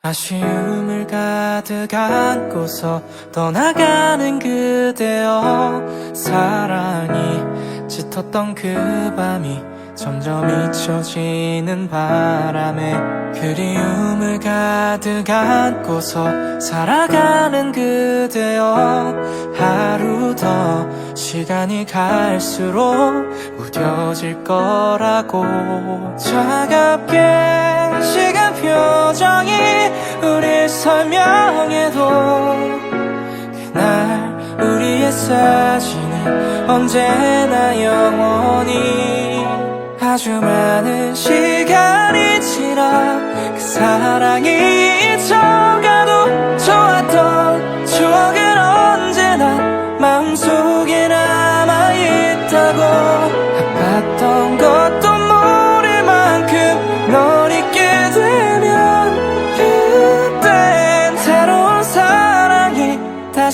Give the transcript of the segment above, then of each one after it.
아쉬움을 가득 안고서 떠나가는 그대여. 사랑이 짙었던 그 밤이 점점 잊혀지는 바람에 그리움을 가득 안고서 살아가는 그대여. 하루 더 시간이 갈수록 무뎌질 거라고 차갑게 시간 표정이 우릴 설명해도 그날 우리의 사진은 언제나 영원히 아주 많은 시간이 지나 그 사랑이 잊혀가도 좋았던 추억은 언제나 마음속에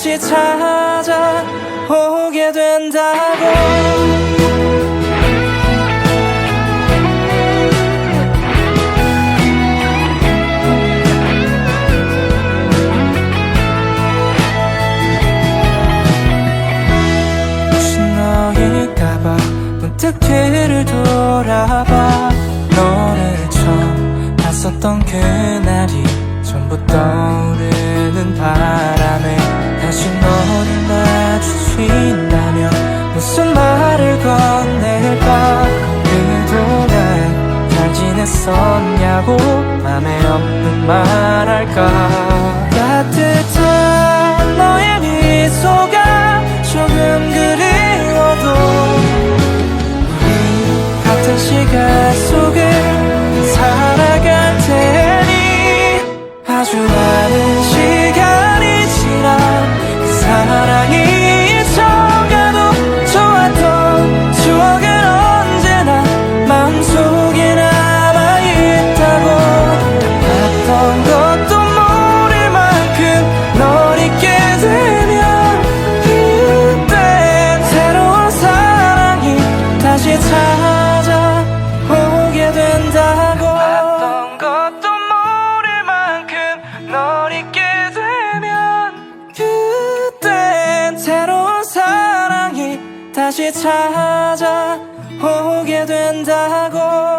다시 찾아오게 된다고. 문득 뒤를 돌아봐. 너를 처음 봤었던 그날이 전부 떠오르 있다면 무슨 말을 건넬까? 그동안 잘 지냈었냐고 맘에 없는 말 할까 다시 찾아오게 된다고